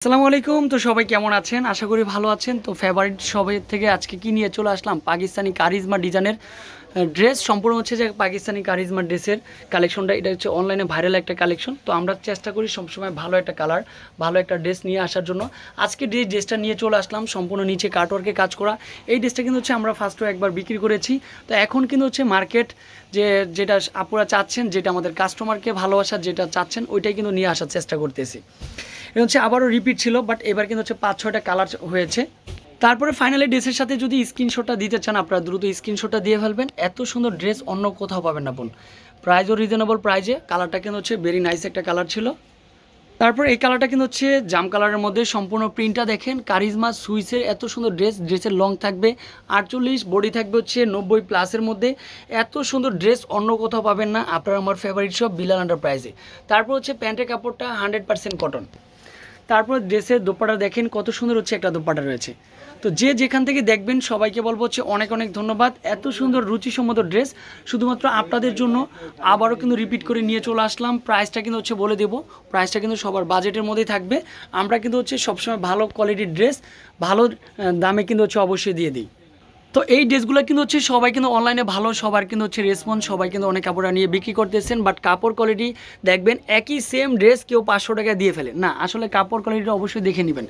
আসসালামু আলাইকুম। তো সবাই কেমন আছেন? আশা করি ভালো আছেন। তো ফেভারিট সবাই থেকে আজকে কি নিয়ে চলে আসলাম? পাকিস্তানি কারিজমা ডিজাইনের ড্রেস সম্পূর্ণ হচ্ছে যে পাকিস্তানি কারিজমা ড্রেসের কালেকশনটা এটা হচ্ছে অনলাইনে ভাইরাল একটা কালেকশন তো আমরা চেষ্টা করি সবসময় ভালো একটা কালার ভালো একটা ড্রেস নিয়ে আসার জন্য। আজকে যে ড্রেসটা নিয়ে চলে আসলাম, সম্পূর্ণ নিচে কাটওয়ার্কে কাজ করা। এই ড্রেসটা কিন্তু হচ্ছে আমরা ফার্স্টও একবার বিক্রি করেছি। তো এখন কিন্তু হচ্ছে মার্কেট যে, যেটা আপুরা চাচ্ছেন, যেটা আমাদের কাস্টমারকে ভালোবাসার যেটা চাচ্ছেন, ওইটাই কিন্তু নিয়ে আসার চেষ্টা করতেছি। এটা হচ্ছে আবারও রিপিট ছিল বাট এবার কিন্তু হচ্ছে পাঁচ, ছয়টা কালার হয়েছে। তারপরে ফাইনালি ড্রেসের সাথে যদি স্ক্রিনশটটা দিতে চান, আপনারা দ্রুত স্ক্রিনশটটা দিয়ে ফেলবেন। এত সুন্দর ড্রেস অন্য কোথাও পাবেন না বোন। প্রাইজও রিজনেবল প্রাইজে কালারটা কিন্তু হচ্ছে ভেরি নাইস একটা কালার ছিল। তারপর এই কালারটা কিন্তু হচ্ছে জাম কালারের মধ্যে সম্পূর্ণ প্রিন্টটা দেখেন। কারিজমা সুইসের এত সুন্দর ড্রেস ড্রেসের লং থাকবে, আটচল্লিশ বডি থাকবে হচ্ছে নব্বই প্লাসের মধ্যে। এত সুন্দর ড্রেস অন্য কোথাও পাবেন না, আপনার আমার ফেভারিট সব বিলাল আন্ডার প্রাইজে তারপর হচ্ছে প্যান্টের কাপড়টা হান্ড্রেড পার্সেন্ট কটন তারপর ড্রেসের দোপাটা দেখেন কত সুন্দর হচ্ছে একটা দোপাটা রয়েছে। তো যে যেখান থেকে দেখবেন সবাইকে বলব হচ্ছে অনেক অনেক ধন্যবাদ। এত সুন্দর রুচিসম্মত ড্রেস, শুধুমাত্র আপনাদের জন্য। আবারও কিন্তু রিপিট করে নিয়ে চলে আসলাম। প্রাইসটা কিন্তু হচ্ছে বলে দেবো। প্রাইসটা কিন্তু সবার বাজেটের মধ্যেই থাকবে। আমরা কিন্তু হচ্ছে সবসময় ভালো কোয়ালিটির ড্রেস, ভালো দামে কিন্তু হচ্ছে অবশ্যই দিয়ে দিই। তো এই ড্রেসগুলো কিন্তু হচ্ছে সবাই কিন্তু অনলাইনে ভালো, সবার কিন্তু হচ্ছে রেসপন্স সবাই কিন্তু অনেক কাপড় নিয়ে বিক্রি করতেছেন। বাট কাপড় কোয়ালিটি দেখবেন একই সেম ড্রেস কেউ পাঁচশো টাকায় দিয়ে ফেলে। না, আসলে কাপড় কোয়ালিটিটা অবশ্যই দেখে নেবেন।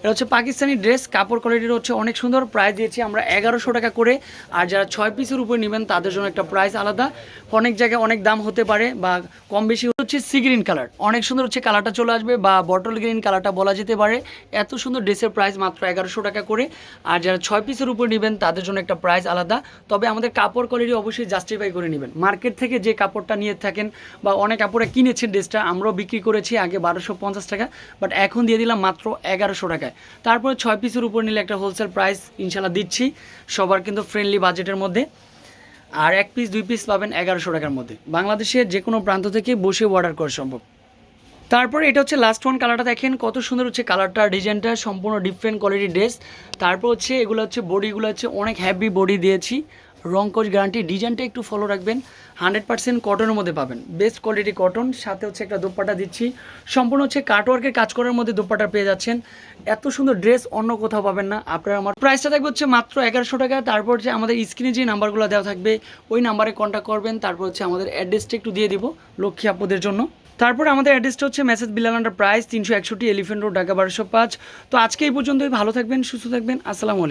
এটা হচ্ছে পাকিস্তানি ড্রেস কাপড় কোয়ালিটির হচ্ছে অনেক সুন্দর। প্রাইস দিয়েছি আমরা এগারোশো টাকা করে। আর যারা ছয় পিসের উপরে নেবেন, তাদের জন্য একটা প্রাইস আলাদা। অনেক জায়গায় অনেক দাম হতে পারে বা কম বেশি হচ্ছে সি গ্রিন কালার। অনেক সুন্দর হচ্ছে কালারটা চলে আসবে বা বটল গ্রিন কালারটা বলা যেতে পারে। এত সুন্দর ড্রেসের প্রাইস মাত্র এগারোশো টাকা করে। আর যারা ছয় পিসের উপর নেবেন, তাদের জন্য একটা প্রাইস আলাদা। তবে আমাদের কাপড় কোয়ালিটি অবশ্যই জাস্টিফাই করে নেবেন। মার্কেট থেকে যে কাপড়টা নিয়ে থাকেন বা অনেক কাপড়ে কিনেছেন ড্রেসটা, আমরাও বিক্রি করেছি আগে বারোশো পঞ্চাশ টাকা বাট এখন দিয়ে দিলাম মাত্র এগারোশো টাকায়। তারপরে ছয় পিসের উপর নিলে একটা হোলসেল প্রাইস ইনশাল্লাহ দিচ্ছি। সবার কিন্তু ফ্রেন্ডলি বাজেটের মধ্যে। আর এক পিস দুই পিস পাবেন এগারোশো টাকার মধ্যে। বাংলাদেশের যে কোনো প্রান্ত থেকে বসে অর্ডার করা সম্ভব। তারপরে এটা হচ্ছে লাস্ট ওয়ান কালারটা দেখেন, কত সুন্দর হচ্ছে কালারটা ডিজাইনটা সম্পূর্ণ ডিফারেন্ট কোয়ালিটির ড্রেস তারপর হচ্ছে এগুলো হচ্ছে বডিগুলো হচ্ছে অনেক হ্যাভি বডি দিয়েছি। রং কোচ গ্যারান্টি, ডিজাইনটা একটু ফলো রাখবেন। হান্ড্রেড পার্সেন্ট কটনের মধ্যে পাবেন। বেস্ট কোয়ালিটি কটন সাথে হচ্ছে একটা দোপাটা দিচ্ছি। সম্পূর্ণ হচ্ছে কাটওয়ার্কের কাজ করার মধ্যে দোপাটা পেয়ে যাচ্ছেন। এত সুন্দর ড্রেস অন্য কোথাও পাবেন না। আপনার আমার প্রাইসটা থাকবে হচ্ছে মাত্র এগারোশো টাকা। তারপর হচ্ছে আমাদের স্ক্রিনে যে নাম্বারগুলো দেওয়া থাকবে, ওই নাম্বারে কন্ট্যাক্ট করবেন। তারপর হচ্ছে আমাদের অ্যাড্রেসটা একটু দিয়ে দিব লক্ষ্মী আপুদের জন্য। তারপর আমাদের অ্যাড্রেসটা হচ্ছে মেসেজ আন্ডার প্রাইস তিনশো একষট্টি এলিফেন্ট রোড ঢাকা বারোশো পাঁচ। তো আজকে এই পর্যন্তই। ভালো থাকবেন, সুস্থ থাকবেন। আসসালামু আলাইকুম।